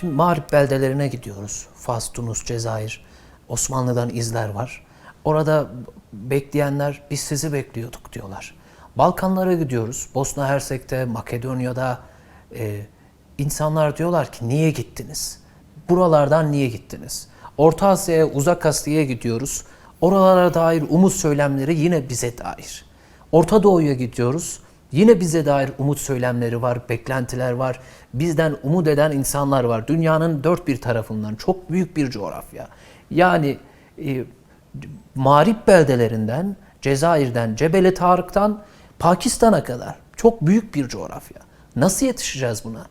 Şimdi mağrip beldelerine gidiyoruz. Fas, Tunus, Cezayir. Osmanlı'dan izler var. Orada bekleyenler biz sizi bekliyorduk diyorlar. Balkanlara gidiyoruz. Bosna Hersek'te, Makedonya'da e, insanlar diyorlar ki niye gittiniz? Buralardan niye gittiniz? Orta Asya'ya, Uzak Asya'ya gidiyoruz. Oralara dair umut söylemleri yine bize dair. Orta Doğu'ya gidiyoruz. Yine bize dair umut söylemleri var, beklentiler var. Bizden umut eden insanlar var. Dünyanın dört bir tarafından çok büyük bir coğrafya. Yani e, mağrip beldelerinden, Cezayir'den, Cebeli Tarık'tan Pakistan'a kadar çok büyük bir coğrafya. Nasıl yetişeceğiz buna?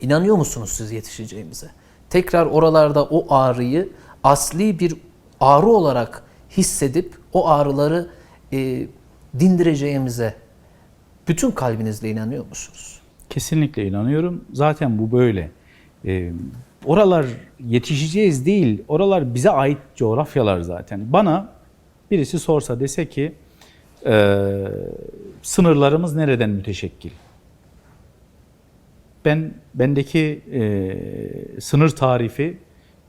İnanıyor musunuz siz yetişeceğimize? Tekrar oralarda o ağrıyı asli bir ağrı olarak hissedip o ağrıları e, dindireceğimize bütün kalbinizle inanıyor musunuz? Kesinlikle inanıyorum. Zaten bu böyle. Ee, oralar yetişeceğiz değil, oralar bize ait coğrafyalar zaten. Bana birisi sorsa dese ki e, sınırlarımız nereden müteşekkil? Ben bendeki e, sınır tarifi,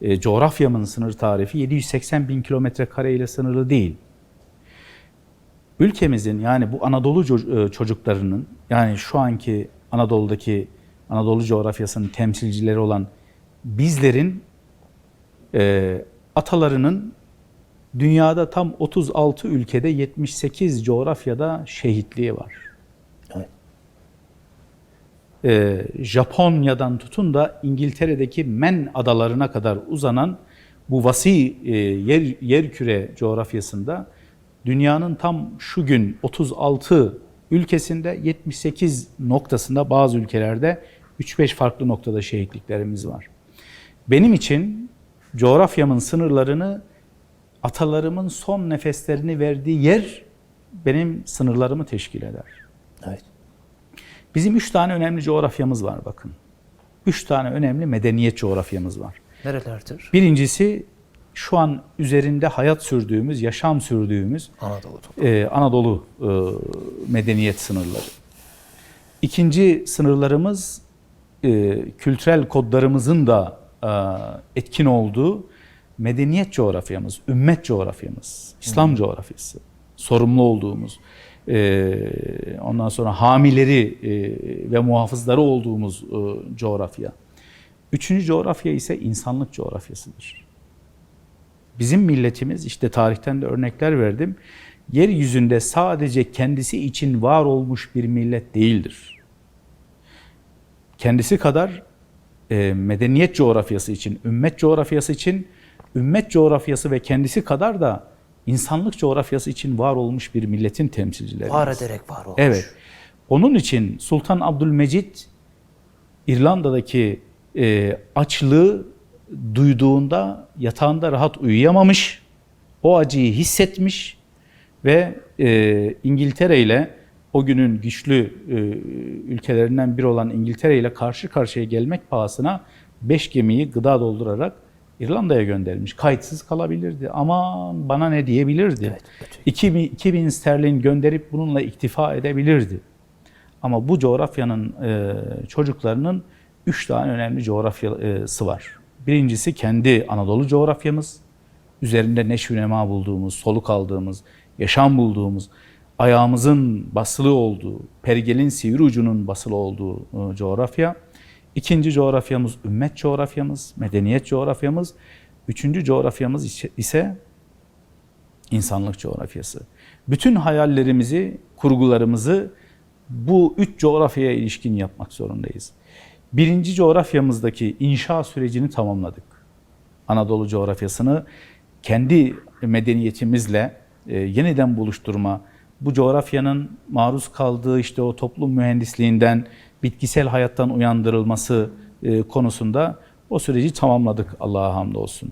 e, coğrafyamın sınır tarifi 780 bin kilometre kare ile sınırlı değil. Ülkemizin yani bu Anadolu e, çocuklarının yani şu anki Anadolu'daki Anadolu coğrafyasının temsilcileri olan bizlerin e, atalarının dünyada tam 36 ülkede 78 coğrafyada şehitliği var. Evet. E, Japonya'dan tutun da İngiltere'deki Men adalarına kadar uzanan bu vasi e, yer, yer küre coğrafyasında dünyanın tam şu gün 36 ülkesinde 78 noktasında bazı ülkelerde 3-5 farklı noktada şehitliklerimiz var. Benim için coğrafyamın sınırlarını atalarımın son nefeslerini verdiği yer benim sınırlarımı teşkil eder. Evet. Bizim üç tane önemli coğrafyamız var bakın. Üç tane önemli medeniyet coğrafyamız var. Nerelerdir? Birincisi şu an üzerinde hayat sürdüğümüz, yaşam sürdüğümüz Anadolu'da. e, Anadolu e, medeniyet sınırları. İkinci sınırlarımız e, kültürel kodlarımızın da e, etkin olduğu medeniyet coğrafyamız, ümmet coğrafyamız, İslam coğrafyası, sorumlu olduğumuz, e, ondan sonra hamileri e, ve muhafızları olduğumuz e, coğrafya. Üçüncü coğrafya ise insanlık coğrafyasıdır. Bizim milletimiz işte tarihten de örnekler verdim. Yeryüzünde sadece kendisi için var olmuş bir millet değildir. Kendisi kadar e, medeniyet coğrafyası için, ümmet coğrafyası için, ümmet coğrafyası ve kendisi kadar da insanlık coğrafyası için var olmuş bir milletin temsilcileri. Var ederek var olmuş. Evet. Onun için Sultan Abdülmecit İrlanda'daki e, açlığı duyduğunda yatağında rahat uyuyamamış, o acıyı hissetmiş ve e, İngiltere ile o günün güçlü e, ülkelerinden biri olan İngiltere ile karşı karşıya gelmek pahasına beş gemiyi gıda doldurarak İrlanda'ya göndermiş. Kayıtsız kalabilirdi. Aman bana ne diyebilirdi. Evet, kötü. 2000, 2000 sterlin gönderip bununla iktifa edebilirdi. Ama bu coğrafyanın e, çocuklarının üç tane önemli coğrafyası var. Birincisi kendi Anadolu coğrafyamız, üzerinde neşv nema bulduğumuz, soluk aldığımız, yaşam bulduğumuz, ayağımızın basılı olduğu, pergelin sivri ucunun basılı olduğu e, coğrafya. İkinci coğrafyamız ümmet coğrafyamız, medeniyet coğrafyamız. Üçüncü coğrafyamız ise insanlık coğrafyası. Bütün hayallerimizi, kurgularımızı bu üç coğrafyaya ilişkin yapmak zorundayız. Birinci coğrafyamızdaki inşa sürecini tamamladık. Anadolu coğrafyasını kendi medeniyetimizle e, yeniden buluşturma, bu coğrafyanın maruz kaldığı işte o toplum mühendisliğinden, bitkisel hayattan uyandırılması e, konusunda o süreci tamamladık Allah'a hamdolsun.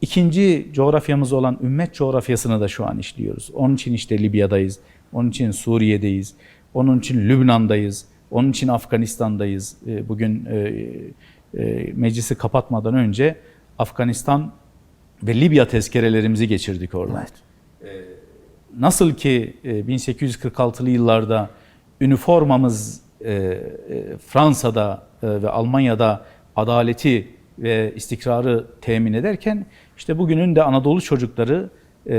İkinci coğrafyamız olan ümmet coğrafyasını da şu an işliyoruz. Onun için işte Libya'dayız, onun için Suriye'deyiz, onun için Lübnan'dayız, onun için Afganistan'dayız. E, Bugün e, e, meclisi kapatmadan önce Afganistan ve Libya tezkerelerimizi geçirdik orada. Evet. Nasıl ki e, 1846'lı yıllarda üniformamız e, e, Fransa'da e, ve Almanya'da adaleti ve istikrarı temin ederken işte bugünün de Anadolu çocukları e,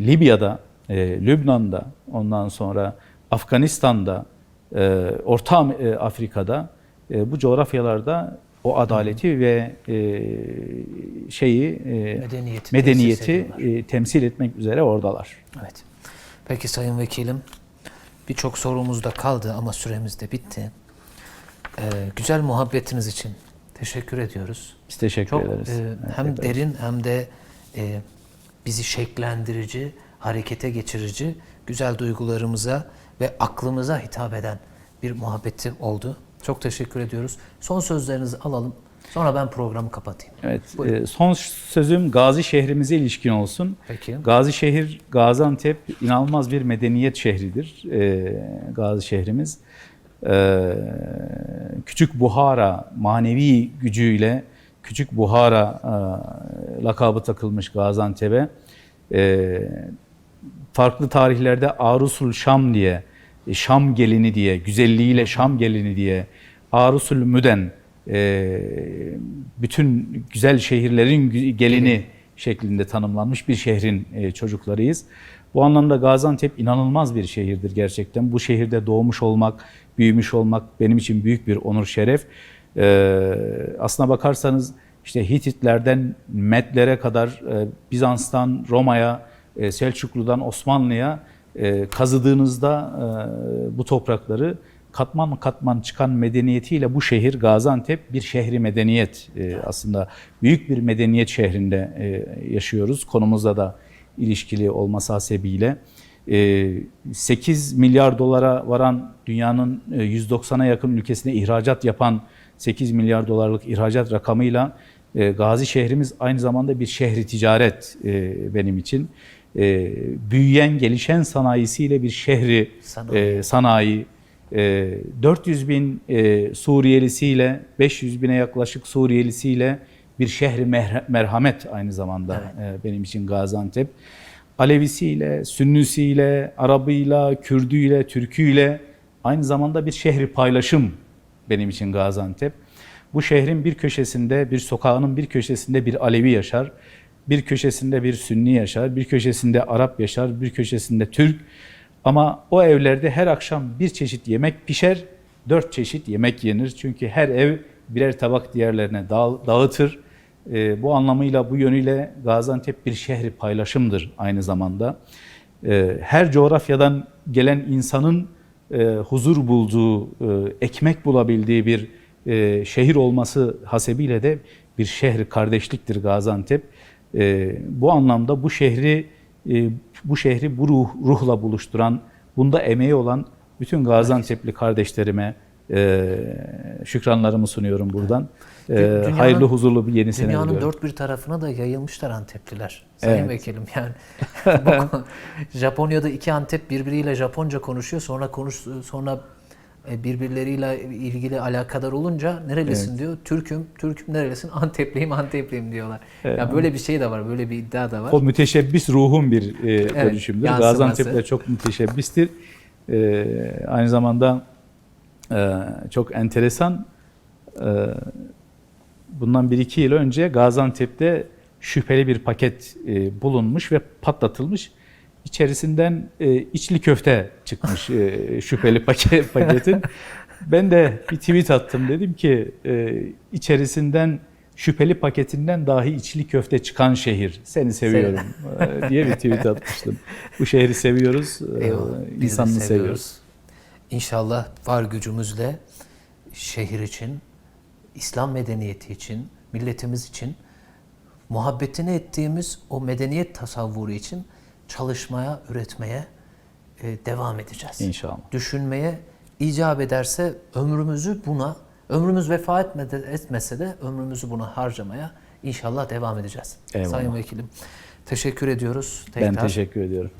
Libya'da, e, Lübnan'da, ondan sonra Afganistan'da, e, Orta e, Afrika'da e, bu coğrafyalarda o adaleti ve e, şeyi e, Medeniyeti medeniyeti e, temsil etmek üzere oradalar. Evet. Peki Sayın Vekilim, birçok sorumuz da kaldı ama süremiz de bitti. Ee, güzel muhabbetiniz için teşekkür ediyoruz. Biz teşekkür Çok ederiz. e, hem evet. derin hem de e, bizi şeklendirici, harekete geçirici, güzel duygularımıza ve aklımıza hitap eden bir muhabbeti oldu. Çok teşekkür ediyoruz. Son sözlerinizi alalım. Sonra ben programı kapatayım. Evet, Buyurun. e, son sözüm Gazi şehrimize ilişkin olsun. Peki. Gazi şehir, Gaziantep inanılmaz bir medeniyet şehridir. E, Gazi şehrimiz. E, Küçük Buhara manevi gücüyle Küçük Buhara e, lakabı takılmış Gaziantep'e. E, farklı tarihlerde Arusul Şam diye, e, Şam gelini diye, güzelliğiyle Şam gelini diye, Arusul Müden, e, bütün güzel şehirlerin gelini şeklinde tanımlanmış bir şehrin e, çocuklarıyız. Bu anlamda Gaziantep inanılmaz bir şehirdir gerçekten. Bu şehirde doğmuş olmak, büyümüş olmak benim için büyük bir onur şeref. Aslına bakarsanız işte Hititlerden Medlere kadar, Bizans'tan Roma'ya, e, Selçuklu'dan Osmanlı'ya e, kazıdığınızda e, bu toprakları katman katman çıkan medeniyetiyle bu şehir Gaziantep bir şehri medeniyet aslında büyük bir medeniyet şehrinde yaşıyoruz. Konumuzla da ilişkili olması hasebiyle. E, 8 milyar dolara varan dünyanın e, 190'a yakın ülkesine ihracat yapan 8 milyar dolarlık ihracat rakamıyla Gazi şehrimiz aynı zamanda bir şehri ticaret benim için. E, büyüyen, gelişen sanayisiyle bir şehri Sanayi. e, sanayi. E, 400 bin e, Suriyelisiyle, 500 bine yaklaşık Suriyelisiyle bir şehri merhamet aynı zamanda e, benim için Gaziantep. Alevisiyle, Sünnisiyle, Arabıyla, Kürdüyle, Türküyle aynı zamanda bir şehri paylaşım benim için Gaziantep. Bu şehrin bir köşesinde, bir sokağının bir köşesinde bir Alevi yaşar. Bir köşesinde bir Sünni yaşar, bir köşesinde Arap yaşar, bir köşesinde Türk. Ama o evlerde her akşam bir çeşit yemek pişer, dört çeşit yemek yenir. Çünkü her ev birer tabak diğerlerine dağ- dağıtır. Ee, bu anlamıyla, bu yönüyle Gaziantep bir şehri paylaşımdır aynı zamanda. Ee, her coğrafyadan gelen insanın e, huzur bulduğu, e, ekmek bulabildiği bir e, şehir olması hasebiyle de bir şehri kardeşliktir Gaziantep. E, bu anlamda bu şehri e, bu şehri bu ruh, ruhla buluşturan, bunda emeği olan bütün Gaziantep'li kardeşlerime e, şükranlarımı sunuyorum buradan. E, Dünyanın- hayırlı huzurlu bir yeni sene Dünyanın diliyorum. dört bir tarafına da yayılmışlar Antepliler. Sayın Evet. Vekilim yani. Japonya'da iki Antep birbiriyle Japonca konuşuyor. Sonra konuş sonra birbirleriyle ilgili alakadar olunca nerelisin diyor. Türk'üm. Türk'üm nerelisin? Antepliyim, Antepliyim diyorlar. ya böyle bir şey de var. Böyle bir iddia da var. O müteşebbis ruhun bir e, dönüşümdür. yansıması. Gaziantep'te çok müteşebbistir. E, aynı zamanda e, çok enteresan. E, bundan bir iki yıl önce Gaziantep'te şüpheli bir paket e, bulunmuş ve patlatılmış. İçerisinden e, içli köfte çıkmış e, şüpheli paket, paketin. Ben de bir tweet attım dedim ki e, içerisinden şüpheli paketinden dahi içli köfte çıkan şehir. Seni seviyorum e, diye bir tweet atmıştım. Bu şehri seviyoruz. Eyvallah. İnsanını seviyoruz. İnşallah var gücümüzle şehir için, İslam medeniyeti için, milletimiz için, muhabbetini ettiğimiz o medeniyet tasavvuru için çalışmaya, üretmeye devam edeceğiz. İnşallah. Düşünmeye icap ederse ömrümüzü buna, ömrümüz vefa etmede, etmese de ömrümüzü buna harcamaya inşallah devam edeceğiz. Eyvallah. Sayın Vekilim, teşekkür ediyoruz. Ben Tekrar. teşekkür ediyorum.